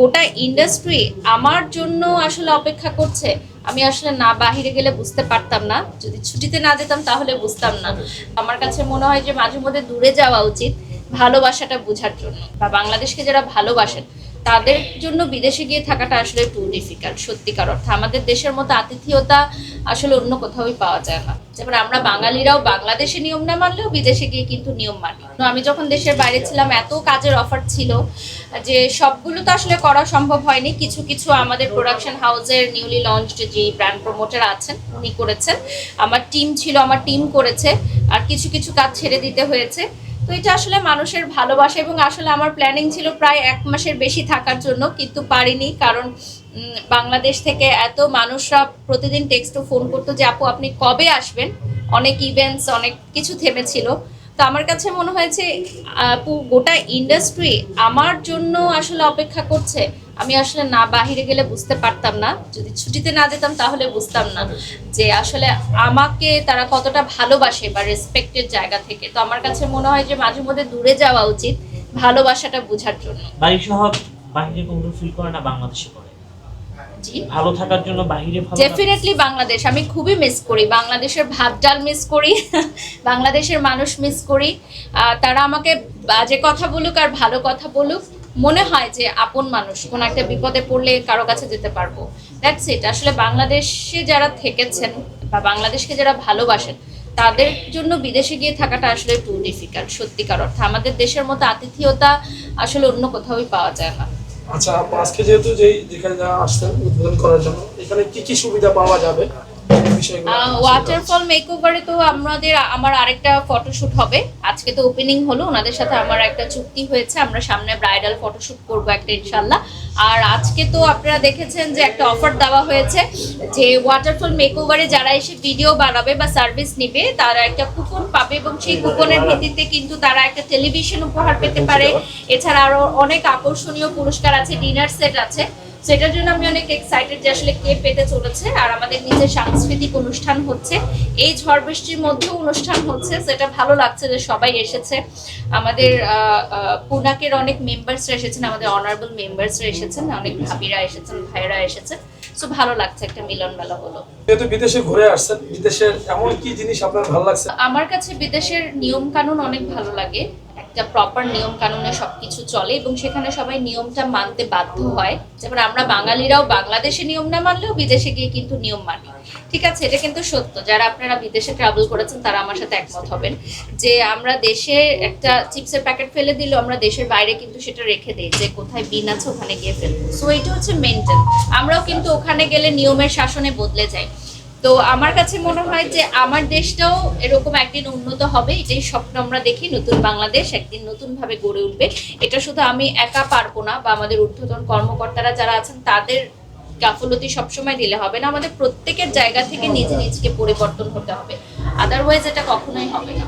গোটা ইন্ডাস্ট্রি আমার জন্য আসলে অপেক্ষা করছে। আমি আসলে না বাহিরে গেলে বুঝতে পারতাম না। যদি ছুটিতে না যেতাম তাহলে বুঝতাম না। আমার কাছে মনে হয় যে মাঝে মধ্যে দূরে যাওয়া উচিত ভালোবাসাটা বোঝার জন্য। বা বাংলাদেশকে যারা ভালোবাসেন, তাদের জন্য বিদেশে গিয়ে থাকাটা আসলে একটু ডিফিকাল্ট সত্যিকার অর্থে। আমাদের দেশের মতো আতিথেয়তা আসলে অন্য কোথাওই পাওয়া যায় না। যেমন আমরা বাঙালিরাও বাংলাদেশে নিয়ম না মানলেও বিদেশে গিয়ে কিন্তু নিয়ম মানি। আমি যখন দেশের বাইরে ছিলাম, এত কাজের অফার ছিল যে সবগুলো তো আসলে করা সম্ভব হয়নি। কিছু কিছু আমাদের প্রোডাকশন হাউসের নিউলি লঞ্চড যে ব্র্যান্ড প্রমোটার আছেন, উনি করেছেন। আমার টিম ছিল, আমার টিম করেছে। আর কিছু কিছু কাজ ছেড়ে দিতে হয়েছে। তো এটা আসলে মানুষের ভালোবাসা এবং আসলে আমার প্ল্যানিং ছিল প্রায় এক মাসের বেশি থাকার জন্য, কিন্তু পারিনি কারণ বাংলাদেশ থেকে এত মানুষরা প্রতিদিন টেক্সট ফোন করতো যে, আপু, আপনি কবে আসবেন? অনেক ইভেন্টস অনেক কিছু থেমেছিল। তো আমার কাছে মনে হয়েছে, আপু, গোটা ইন্ডাস্ট্রি আমার জন্য আসলে অপেক্ষা করছে। আমি আসলে না বাহিরে গেলে বুঝতে পারতাম না। যদি ছুটিতে না যেতাম তাহলে বুঝতাম না যে আসলে আমাকে তারা কতটা ভালোবাসে বা রেসপেক্টের জায়গা থেকে। তো আমার কাছে মনে হয় যে মাঝে মধ্যে দূরে যাওয়া উচিত ভালোবাসাটা বোঝার জন্য। বাড়ি সহ বাহিরে কোনো ফিল করে না বাংলাদেশে করে। জি। ভালো থাকার জন্য বাহিরে ভালো ডেফিনেটলি বাংলাদেশ। আমি খুবই মিস করি। বাংলাদেশের ভাত ডাল মিস করি। বাংলাদেশের মানুষ মিস করি। তারা আমাকে বাজে কথা বলুক আর ভালো কথা বলুক। মনে হয় যে আপন মানুষ, কোন একটা বিপদে পড়লে কারও কাছে যেতে পারব। দ্যাটস ইট আসলে বাংলাদেশে যারা থেকেছেন বা বাংলাদেশকে যারা ভালোবাসেন, তাদের জন্য বিদেশে গিয়ে থাকাটা আসলে একটু ডিফিকাল্ট সত্যিকার অর্থে। আমাদের দেশের মতো আতিথেয়তা আসলে অন্য কোথাওই পাওয়া যায় না। আচ্ছা আজকে যেহেতু যেই যেখানে আসছেন উদ্বোধন করার জন্য, এখানে কি কি সুবিধা পাওয়া যাবে? ওয়াটারফল মেকওভারে তো আমাদের আমার আরেকটা ফটোশুট হবে। আজকে তো ওপেনিং হলো ওনাদের সাথে আমার একটা চুক্তি হয়েছে। আমরা সামনে ব্রাইডাল ফটোশুট করব একটা ইনশাল্লাহ আর আজকে তো আপনারা দেখেছেন যে একটা অফার দেওয়া হয়েছে যে ওয়াটারফল মেকওভারে যারা এসে ভিডিও বানাবে বা সার্ভিস নেবে তারা একটা কুপন পাবে এবং সেই কুপনের ভিত্তিতে কিন্তু তারা একটা টেলিভিশন উপহার পেতে পারে। এছাড়া আরও অনেক আকর্ষণীয় পুরস্কার আছে ডিনার সেট আছে। সেটার জন্য আমি অনেক এক্সাইটেড যে আসলে কে পেতে চলেছে। আর আমাদের নিজের সাংস্কৃতিক অনুষ্ঠান হচ্ছে। এই ঝড় বৃষ্টির মধ্যেও অনুষ্ঠান হচ্ছে। সেটা ভালো লাগছে যে সবাই এসেছে। আমাদের পুনাকের অনেক মেম্বার্সরা এসেছেন আমাদের অনারেবল মেম্বার্সরা এসেছেন অনেক ভাবিরা এসেছেন ভাইরা এসেছেন। সো ভালো লাগছে একটা মিলন মেলা হলো যেহেতু বিদেশে ঘুরে আসছেন। বিদেশের এমন কি জিনিস আপনার ভালো লাগছে? আমার কাছে বিদেশের নিয়ম কানুন অনেক ভালো লাগে। একটা প্রপার নিয়ম কানুনে সবকিছু চলে এবং সেখানে সবাই নিয়মটা মানতে বাধ্য হয়। যেমন আমরা বাঙালিরাও বাংলাদেশে নিয়ম না মানলেও বিদেশে গিয়ে কিন্তু নিয়ম মানি। ঠিক আছে? এটা কিন্তু সত্য। যারা আপনারা বিদেশে ট্রাভেল করেছেন, তারা আমার সাথে একমত হবেন। যে আমরা দেশে একটা চিপসের প্যাকেট ফেলে দিলেও আমরা দেশের বাইরে কিন্তু সেটা রেখে দিই যে কোথায় বিন আছে ওখানে গিয়ে ফেলব। সো এটা হচ্ছে মেনটেন আমরাও কিন্তু ওখানে গেলে নিয়মের শাসনে বদলে যাই। তো আমার কাছে মনে হয় যে আমার দেশটাও এরকম একদিন উন্নত হবে, এটাই স্বপ্ন আমরা দেখি, নতুন বাংলাদেশ একদিন নতুনভাবে গড়ে উঠবে। এটা শুধু আমি একা পারব না, বা আমাদের ঊর্ধ্বতন কর্মকর্তারা যারা আছেন, তাদের গাফলতি সবসময় দিলে হবে না। আমাদের প্রত্যেকের জায়গা থেকে নিজে নিজেকে পরিবর্তন হতে হবে আদারওয়াইজ এটা কখনোই হবে না।